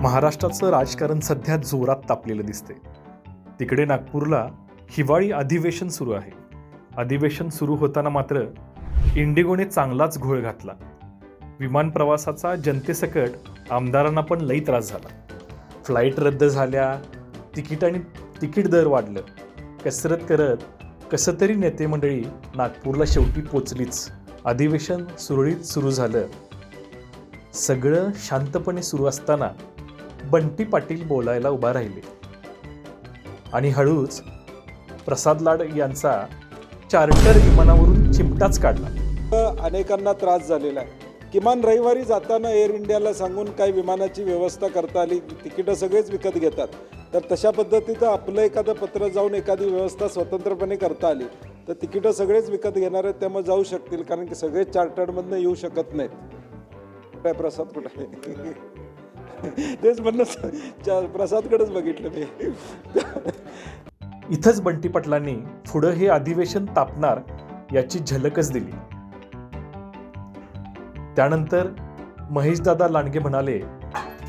महाराष्ट्राचं राजकारण सध्या जोरात तापलेलं दिसते तिकडे नागपूरला हिवाळी अधिवेशन सुरू आहे. अधिवेशन सुरू होताना मात्र इंडिगोने चांगलाच घोळ घातला. विमान प्रवासाचा जनतेसकट आमदारांना पण लई त्रास झाला. फ्लाईट रद्द झाल्या तिकीट आणि तिकीट दर वाढलं. कसरत करत कसं तरी नेते मंडळी नागपूरला शेवटी पोचलीच. अधिवेशन सुरळीत सुरू झालं. सगळं शांतपणे सुरू असताना बंटी पाटील बोलायला उभा राहिले. आणि हळूच प्रसाद लाड यांचा चार्टर विमानावरून चिमटाच काढला. अनेकांना त्रास झालेला आहे. किमान रविवारी जाताना एअर इंडियाला सांगून काही विमानाची व्यवस्था करता आली तिकीटं सगळेच विकत घेतात. तर तशा पद्धतीचं आपलं एखादं पत्र जाऊन एखादी व्यवस्था स्वतंत्रपणे करता आली तर तिकीटं सगळेच विकत घेणार आहेत त्यामुळे जाऊ शकतील कारण की सगळेच चार्टर्डमधनं येऊ शकत नाहीत. काय प्रसाद कुठे? तेच म्हणलं प्रसादकडेच बघितलं मी. इथंच बंटी पाटलांनी पुढं हे अधिवेशन तापणार याची झलकच दिली. त्यानंतर महेशदादा लांडगे म्हणाले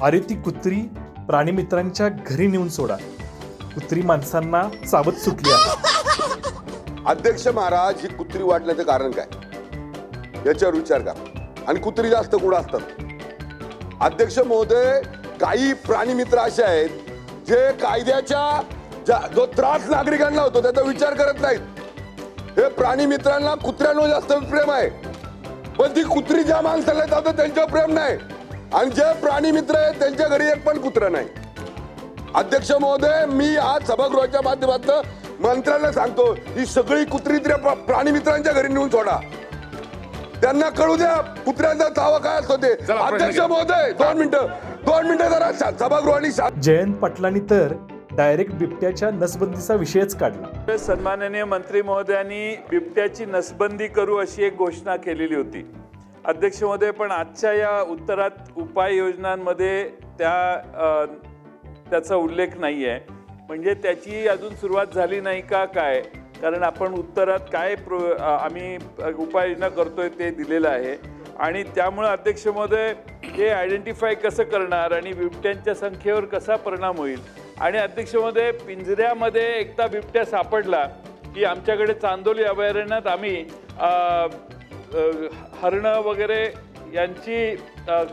अरे ती कुत्री प्राणीमित्रांच्या घरी नेऊन सोडा. कुत्री माणसांना चावत सुटली आहे. अध्यक्ष महाराज ही कुत्री वाटण्याचं कारण काय? याच्यावर विचार करा. आणि कुत्री जास्त कुठं असतात अध्यक्ष महोदय काही प्राणी मित्र असे आहेत जे कायद्याच्या ज्या- जो त्रास नागरिकांना होतो त्याचा विचार करत नाहीत. हे प्राणी मित्रांना कुत्र्यांवर जास्त प्रेम आहे. पण ती कुत्री ज्या माणसाला जातं त्यांच्यावर प्रेम नाही. आणि जे प्राणी मित्र आहेत त्यांच्या घरी एक पण कुत्रा नाही. अध्यक्ष महोदय मी आज सभागृहाच्या माध्यमातून मंत्र्यांना सांगतो ही सगळी कुत्री त्या प्राणी मित्रांच्या घरी नेऊन सोडा. त्यांना कळू द्या कुत्र्यांचा तावा काय असतो ते. अध्यक्ष महोदय दोन मिनिटं दोन मिनिटं जरा सा- सभागृहाने जयंत पाटलांनी तर डायरेक्ट बिबट्याच्या नसबंदीचा विषयच काढला. सन्माननीय मंत्री महोदयांनी बिबट्याची नसबंदी करू अशी एक घोषणा केलेली होती. अध्यक्ष महोदय पण आजच्या या उत्तरात उपाययोजनांमध्ये त्या अ, त्याचा उल्लेख नाही आहे म्हणजे त्याची अजून सुरुवात झाली नाही का काय? कारण आपण उत्तरात काय प्रो आम्ही उपाययोजना उपाययोजना करतोय ते दिलेलं आहे. आणि त्यामुळं अध्यक्ष महोदय हे आयडेंटिफाय कसं करणार आणि बिबट्यांच्या संख्येवर कसा परिणाम होईल? आणि अध्यक्ष महोदय पिंजऱ्यामध्ये एकदा बिबट्या सापडला की आमच्याकडे चांदोली अभयारण्यात आम्ही हरणं वगैरे यांची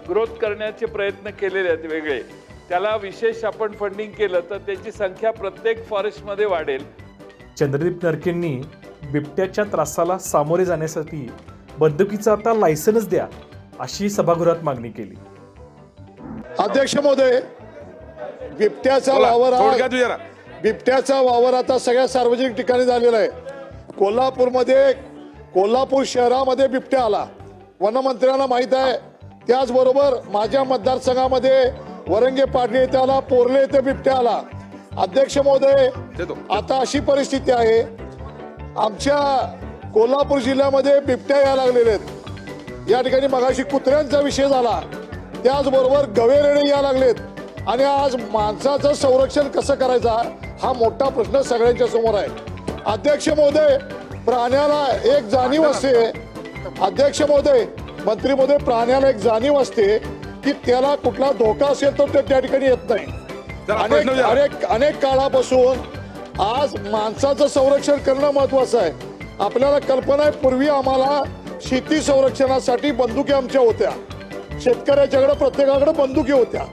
ग्रोथ करण्याचे प्रयत्न केलेले आहेत वेगळे. त्याला विशेष आपण फंडिंग केलं तर त्याची संख्या प्रत्येक फॉरेस्टमध्ये वाढेल. चंद्रदीप नरकेंनी बिबट्याच्या त्रासाला सामोरे जाण्यासाठी बंदुकीचं आता लायसन्स द्या अशी सभागृहात मागणी केली. अध्यक्ष महोदय बिबट्याचा वावर बिबट्याचा वावर आता सगळ्या सार्वजनिक ठिकाणी झालेला आहे. कोल्हापूरमध्ये कोल्हापूर शहरामध्ये बिबट्या आला. वनमंत्र्यांना माहीत आहे. त्याचबरोबर माझ्या मतदारसंघामध्ये वरंगे पाडणे येथे आला पोरले येथे बिबट्या आला. अध्यक्ष महोदय आता अशी परिस्थिती आहे आमच्या कोल्हापूर जिल्ह्यामध्ये बिबट्या यायला लागलेले आहेत. या ठिकाणी मगाशी कुत्र्यांचा विषय झाला. त्याचबरोबर गवेरेडे या लागलेत. आणि आज माणसाचं संरक्षण कसं करायचा हा मोठा प्रश्न सगळ्यांच्या समोर आहे. अध्यक्ष महोदय प्राण्याला एक जाणीव असते. अध्यक्ष महोदय मंत्री महोदय प्राण्याला एक जाणीव असते की त्याला कुठला धोका असेल तर ते त्या ठिकाणी येत नाही. अनेक अनेक अनेक काळापासून आज माणसाचं संरक्षण करणं महत्वाचं आहे. आपल्याला कल्पना आहे पूर्वी आम्हाला शेती संरक्षणासाठी बंदुकी आमच्या होत्या. शेतकऱ्याच्याकडे प्रत्येकाकडे बंदुकी होत्या.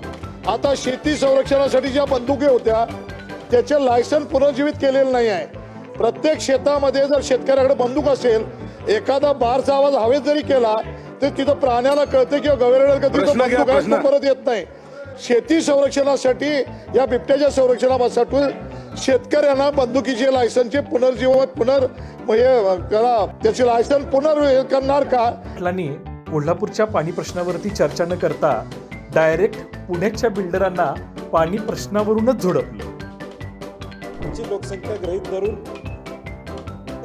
आता शेती संरक्षणासाठी ज्या बंदुकी होत्या त्याचे लायसन पुनर्जीवित केलेलं नाही आहे. प्रत्येक शेतामध्ये जर शेतकऱ्याकडे बंदूक असेल एखादा बारचा आवाज हवेत जरी केला तर तिथं प्राण्याला कळते किंवा तो परत येत नाही. शेती संरक्षणासाठी या बिबट्याच्या संरक्षणासाठी शेतकऱ्यांना बंदुकीचे लायसनचे पुनर्जीवन पुनर म्हणजे करा. त्याचे लायसन पुनर् करणार का? पाटलांनी कोल्हापूरच्या पाणी प्रश्नावरती चर्चा न करता डायरेक्ट पुण्याच्या बिल्डरांना पाणी प्रश्नावरूनच झोडपलं. ची लोकसंख्या गृहीत धरून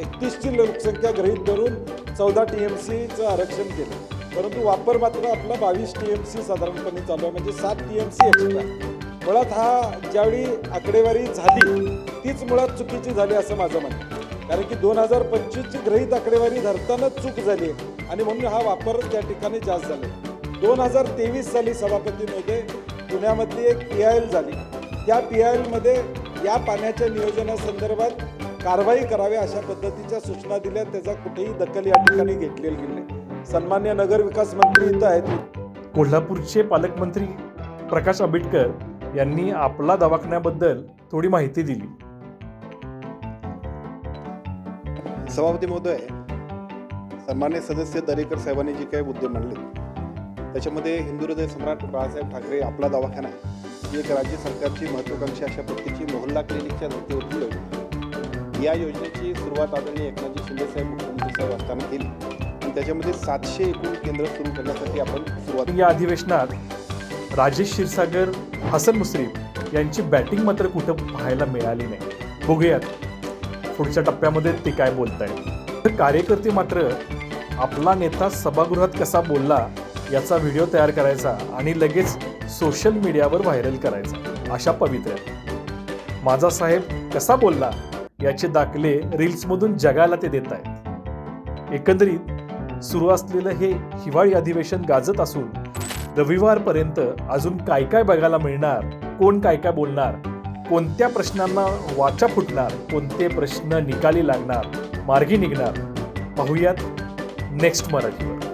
एकतीसची लोकसंख्या गृहीत धरून चौदा टी एम सीचं आरक्षण केलं. परंतु वापर मात्र आपला बावीस टी एम सी साधारणपणे चालू आहे. म्हणजे सात टी एम सी एक्स्ट्रा मुळात हा ज्यावेळी आकडेवारी झाली तीच मुळात चुकीची झाली असं माझं म्हणणं कारण की दोन हजार पंचवीसची गृहीत आकडेवारी धरतानाच चूक झाली आहे. आणि म्हणून हा वापर त्या ठिकाणी जास्त झाला दोन हजार तेवीस साली सभापती पुण्यामधली एक पी आय एल झाली. त्या पी आय एलमध्ये या पाण्याच्या नियोजनासंदर्भात कारवाई करावी अशा पद्धतीच्या सूचना दिल्या. त्याचा कुठेही दखल या ठिकाणी घेतलेली गेली नाही. सन्मान्य नगर विकास मंत्री इथं आहेत. कोल्हापूरचे पालकमंत्री प्रकाश आंबेडकर यांनी आपला दवाखान्याबद्दल थोडी माहिती दिली. सभापती महोदय सन्मान्य सदस्य दरेकर साहेबांनी जे काही मुद्दे मांडले त्याच्यामध्ये हिंदू हृदय सम्राट बाळासाहेब ठाकरे आपला दवाखाना ही एक राज्य सरकारची महत्वाकांक्षी अशा पद्धतीची मोहल्ला क्लिनिकच्या धर्तीवरची योजना या योजनेची सुरुवात आदरणीय एकनाथजी शिंदेसाहेब मुख्यमंत्री साहेब असताना केली. त्याच्यामध्ये सातशे एकूण केंद्र सुरू करण्यासाठी आपण सुरुवात या अधिवेशनात राजेश क्षीरसागर हसन मुश्रीफ यांची बॅटिंग मात्र कुठं पाहायला मिळाली नाही. बघूयात पुढच्या टप्प्यामध्ये ते काय बोलतायत. तर कार्यकर्ते मात्र आपला नेता सभागृहात कसा बोलला याचा व्हिडिओ तयार करायचा आणि लगेच सोशल मीडियावर व्हायरल करायचा. अशा पवित्र. माझा साहेब कसा बोलला याचे दाखले रील्समधून जगाला ते देत आहेत एकंदरीत सुरू असलेलं हे हिवाळी अधिवेशन गाजत असून रविवारपर्यंत अजून काय काय बघायला मिळणार कोण काय काय बोलणार कोणत्या प्रश्नांना वाचा फुटणार कोणते प्रश्न निकाली लागणार मार्गी निघणार पाहूयात नेक्स्ट मराठीवर.